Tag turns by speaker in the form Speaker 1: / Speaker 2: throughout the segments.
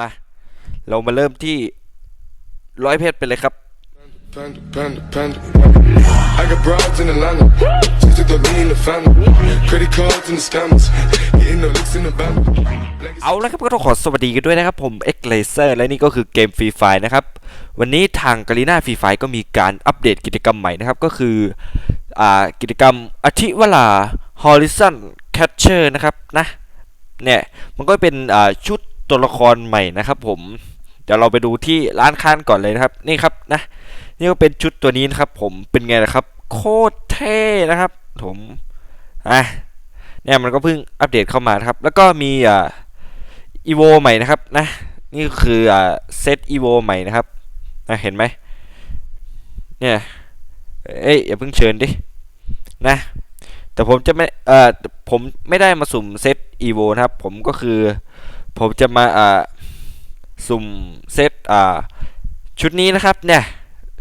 Speaker 1: มา เรามาเริ่มที่ร้อยเพชรไปเลยครับ
Speaker 2: Panda, panda, panda. I got broads in Atlanta. Just took the lean, the family. Credit cards and the scammers. Getting no licks in the band.
Speaker 1: เอาละครับก็ต้องขอสวัสดีกันด้วยนะครับ ผม X Laser และนี่ก็คือเกม Free Fire นะครับ วันนี้ทางก a ลีนาฟรีไฟก็มีการอัปเดตกิจกรรมใหม่นะครับ ก็คืออ่ากิจกรรมอธิวรา Horizon Catcher นะครับนะเนี่ยมันก็เป็นอ่าชุด ตัวละครใหม่นะครับ ผมเดี๋ยวเราไปดูที่ร้านค้านก่อนเลยนะครับ นี่ครับนะนี่ก็เป็นชุดตัวนี้นะครับ ผมเป็นไงนะครับ โคตรเท่นะครับ ผมอะเนี่ยมันก็เพิ่งอัปเดตเข้ามาครับ แล้วก็มีอ่าอีโวใหม่นะครับนะนี่ก็คืออ่าเซตอีโวใหม่นะครับนะเห็นไหมเนี่ยเอ้ยอย่าเพิ่งเชิญดินะแต่ผมจะไม่เอ่อผมไม่ได้มาสุ่มเซตอีโวนะครับ ผมก็คือ ผมจะมาอ่าสุ่มเซตอ่าชุดนี้นะครับเนี่ย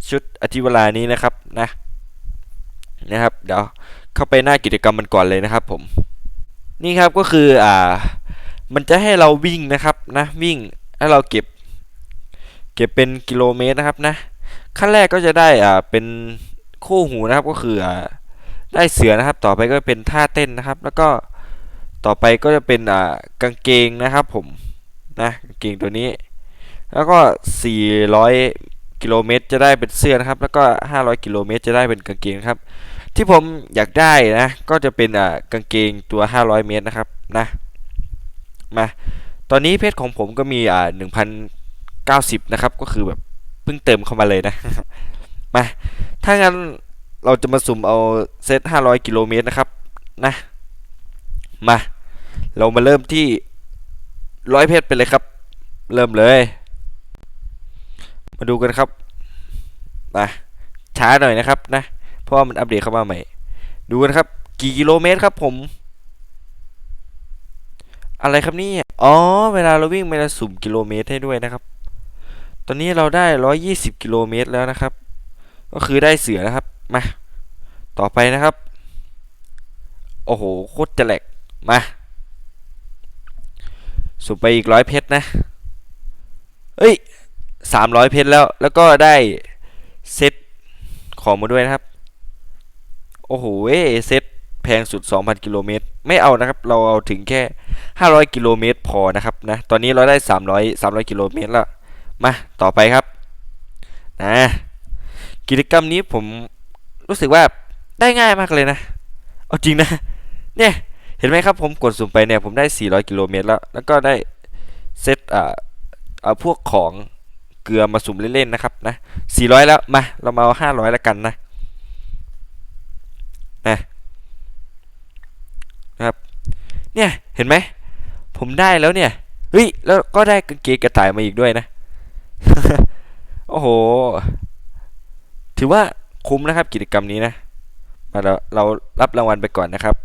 Speaker 1: ชุดอธิวรานี้นะครับนะนะครับเดี๋ยวเข้าไปหน้ากิจกรรมมันก่อนเลยนะครับผมนี่ครับก็คืออ่ามันจะให้เราวิ่งนะครับนะวิ่งให้เราเก็บ เก็บเป็นกิโลเมตรนะครับนะขั้นแรกก็จะได้อ่าเป็นคู่หูนะครับก็คืออ่าได้เสือนะครับ ต่อไปก็เป็นท่าเต้นนะครับ แล้วก็ ต่อไปก็จะเป็นอ่ากางเกงนะครับผมนะกางเกงตัวนี้ แล้วก็ 400 กิโลเมตรจะได้เป็นเสื้อนะครับ แล้วก็ 500 กิโลเมตรจะได้เป็นกางเกงครับ ที่ผมอยากได้นะ ก็จะเป็นอ่ากางเกงตัว 500 เมตรนะครับนะมาตอนนี้เพจของผมก็มีอ่าหนึ่งพันเก้าสิบนะครับ ก็คือแบบเพิ่งเติมเข้ามาเลยนะมาถ้างั้นเราจะมาสุ่มเอาเซตห้าร้อยกิโลเมตรนะครับนะมา เรามาเริ่มที่ร้อยเพชรไปเลยครับ เริ่มเลย มาดูกันครับมาช้าหน่อยนะครับนะ เพราะว่ามันอัปเดตเข้ามาใหม่ ดูกันครับ กี่กิโลเมตรครับผม อะไรครับนี่อ๋อ เวลาเราวิ่งมันจะสุ่มกิโลเมตรให้ด้วยนะครับ ตอนนี้เราได้ 120 กิโลเมตรแล้วนะครับ ก็คือได้เสือนะครับ มา ต่อไปนะครับ โอ้โห โคตรจะแหลก มา สุ่มไปอีกร้อยเพชรนะ เอ้ย300เพชรแล้ว แล้วก็ได้เซตของมาด้วยนะครับ โอ้โหเซตแพงสุด 2,000 กิโลเมตร ไม่เอานะครับ เราเอาถึงแค่ 500 กิโลเมตรพอนะครับนะ ตอนนี้เราได้ 300 300 กิโลเมตรแล้ว มา ต่อไปครับ นะ กิจกรรมนี้ผมรู้สึกว่าได้ง่ายมากเลยนะ เอาจริงนะ เนี่ย ห็นไหมครับผมกดสุ่มไปเนี่ยผมได้ 400 กิโลเมตรแล้ว แล้วก็ได้เซตอ่าเอาพวกของเกลือมาสุ่มเล่นๆนะครับนะ400 แล้วมาเรามาเอา 500 แล้วกันนะนะนะครับเนี่ยเห็นไหมผมได้แล้วเนี่ยเฮ้ยแล้วก็ได้กางเกงกระต่ายมาอีกด้วยนะโอ้โห ถือว่าคุ้มนะครับกิจกรรมนี้นะมาเราเรารับรางวัลไปก่อนนะครับ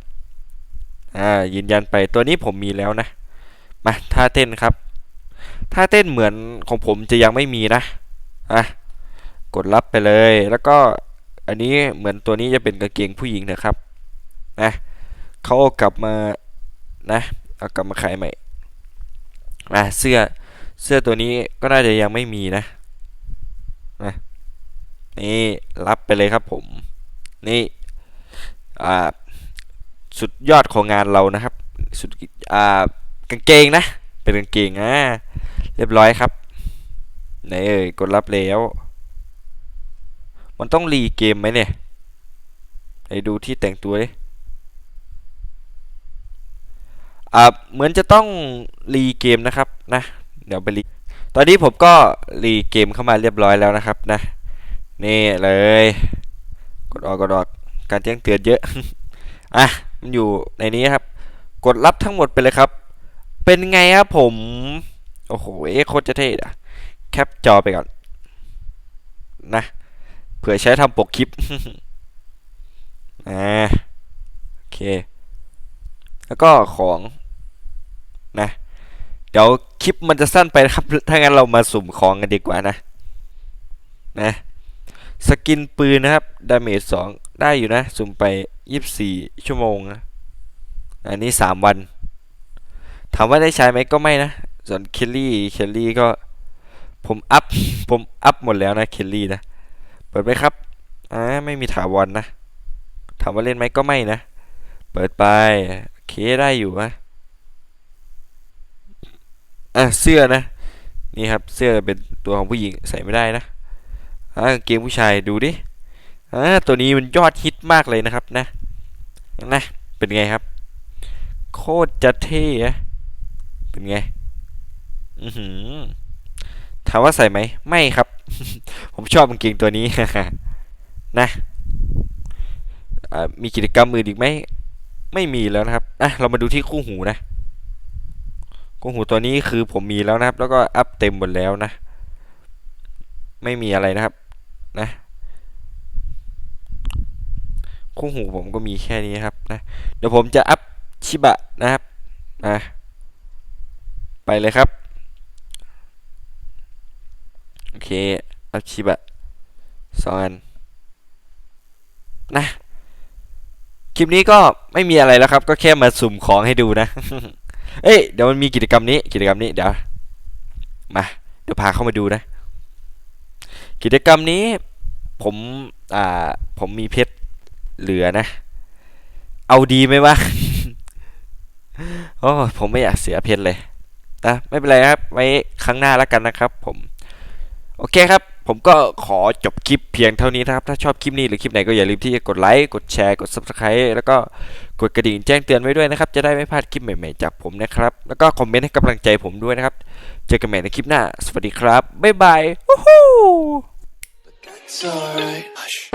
Speaker 1: อ่ายืนยันไปตัวนี้ผมมีแล้วนะมาท่าเต้นครับท่าเต้นเหมือนของผมจะยังไม่มีนะอะกดรับไปเลย แล้วก็อันนี้เหมือนตัวนี้จะเป็นกางเกงผู้หญิงนะครับนะเขาเอากลับมานะเอากลับมาขายใหม่อะเสื้อเสื้อตัวนี้ก็น่าจะยังไม่มีนะนะนี่รับไปเลยครับผม นี่อ่า สุดยอดของงานเรานะครับ สุดอ่ากางเกงนะ เป็นกางเกงอะเรียบร้อยครับไหนเอ่ยกดรับแล้ว มันต้องรีเกมไหมเนี่ยไปดูที่แต่งตัวดิอ่าเหมือนจะต้องรีเกมนะครับนะเดี๋ยวไปรีตอนนี้ผมก็รีเกมเข้ามาเรียบร้อยแล้วนะครับนะนี่เลย กดออกกดออกการแจ้งเตือนเยอะ อะ มันอยู่ในนี้ครับ กดรับทั้งหมดไปเลยครับ เป็นไงครับผม โอ้โหเอ๊โคตรจะเท่อะแคปจอไปก่อน นะเผื่อใช้ทำปกคลิปอ่าโอเค แล้วก็ของนะเดี๋ยวคลิปมันจะสั้นไปนะครับ ถ้างั้นเรามาสุ่มของกันดีกว่านะ นะ สกินปืนนะครับ ดาเมจสองได้อยู่นะ สุ่มไปยี่สิบสี่ชั่วโมงนะ อันนี้สามวัน ถามว่าได้ใช้ไหมก็ไม่นะ ส่วนเคลลี่ เคลลี่ก็ ผมอัพ ผมอัพหมดแล้วนะ เคลลี่นะ เปิดไหมครับ อ่า ไม่มีถาวรนะถามว่าเล่นไหมก็ไม่นะ เปิดไป โอเคได้อยู่นะอะเสื้อนะ นี่ครับ เสื้อเป็นตัวของผู้หญิงใส่ไม่ได้นะ อ่าเกงผู้ชายดูดิอ่าตัวนี้มันยอดฮิตมากเลยนะครับนะนะเป็นไงครับ โคตรจะเท่เป็นไงอือหือถามว่าใส่ไหมไม่ครับ ผมชอบกางเกงตัวนี้นะมีกิจกรรมอื่นอีกไหมไม่มีแล้วนะครับอะเรามาดูที่คู่หูนะ คู่หูตัวนี้คือผมมีแล้วนะครับ แล้วก็อัพเต็มหมดแล้วนะ ไม่มีอะไรนะครับ นะ คู่หูผมก็มีแค่นี้ครับนะเดี๋ยวผมจะอัพชิบะนะครับนะไปเลยครับ โอเค อัพชิบะสองอันนะคลิปนี้ก็ไม่มีอะไรแล้วครับ ก็แค่มาสุ่มของให้ดูนะ เอ้ย เดี๋ยวมันมีกิจกรรมนี้ กิจกรรมนี้เดี๋ยว มา เดี๋ยวพาเข้ามาดูนะ กิจกรรมนี้ ผมอ่าผมมีเพชรเหลือนะ เอาดีไหมวะโอ้ผมไม่อยากเสียเพชรเลยนะไม่เป็นไรครับไว้ครั้งหน้าแล้วกันนะครับ ผม โอเคครับ ผมก็ขอจบคลิปเพียงเท่านี้นะครับ ถ้าชอบคลิปนี้หรือคลิปไหนก็อย่าลืมที่จะกดไลค์กดแชร์กด subscribe แล้วก็กดกระดิ่งแจ้งเตือนไว้ด้วยนะครับ จะได้ไม่พลาดคลิปใหม่ๆจากผมนะครับ แล้วก็คอมเมนต์ให้กำลังใจผมด้วยนะครับ เจอกันใหม่ในคลิปหน้า สวัสดีครับบ๊ายบาย
Speaker 2: It's alright. Hush.